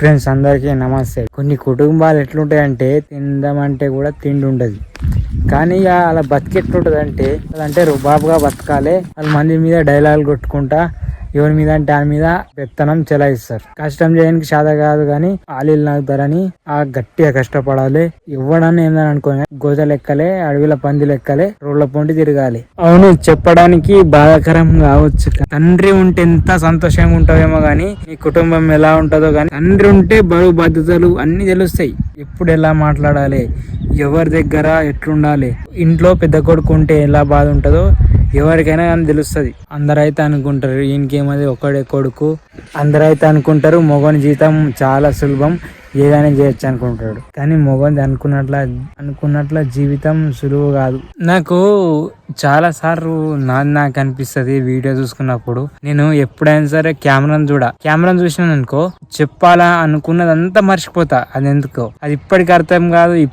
Friends అందరికీ నమస్తే. కొన్ని కుటుంబాలు ఎట్లుంటాయంటే తిందామంటే కూడా తిండి ఉండదు కానీ ఇక అలా బతికి ఎట్లుంటది అంటే అంటే రుబాబుగా బతకాలి. వాళ్ళ మంది మీద డైలాగులు కొట్టుకుంటా ఎవరి మీద అంటే దాని మీద పెత్తనం చెలాయిస్తారు. కష్టం చేయడానికి శాత కాదు కానీ ఆలీలు నాగుతారని ఆ గట్టిగా కష్టపడాలి. ఇవ్వడాన్ని ఏందని అనుకోని గోజ లెక్కలే అడవిల పంది లెక్కలే రోడ్ల పొంటి తిరగాలి. అవును చెప్పడానికి బాధాకరం కావచ్చు. తండ్రి ఉంటే ఎంత సంతోషంగా ఉంటావేమో గానీ నీ కుటుంబం ఎలా ఉంటుందో గానీ తండ్రి ఉంటే బరువు బాధ్యతలు అన్ని తెలుస్తాయి. ఎప్పుడు ఎలా మాట్లాడాలి? ఎవరి దగ్గర ఎట్లుండాలి? ఇంట్లో పెద్ద కొడుకు ఉంటే ఎలా బాధ ఉంటుందో ఎవరికైనా కానీ తెలుస్తుంది. అందరైతే అనుకుంటారు ఈయనకేమది ఒక్కడే కొడుకు. అందరైతే అనుకుంటారు మొగని జీతం చాలా సులభం ఏదైనా చేయొచ్చు అనుకుంటాడు. కానీ మొగంది అనుకున్నట్ల అనుకున్నట్ల జీవితం సులువు కాదు. నాకు చాలా సార్లు నాది నాకు అనిపిస్తుంది వీడియో చూసుకున్నప్పుడు. నేను ఎప్పుడైనా సరే కెమెరాను చూడ. కెమెరాను చూసినాను అనుకో చెప్పాలా అనుకున్నదంతా మర్చిపోతా. అది ఎందుకో అది ఇప్పటికి అర్థం కాదు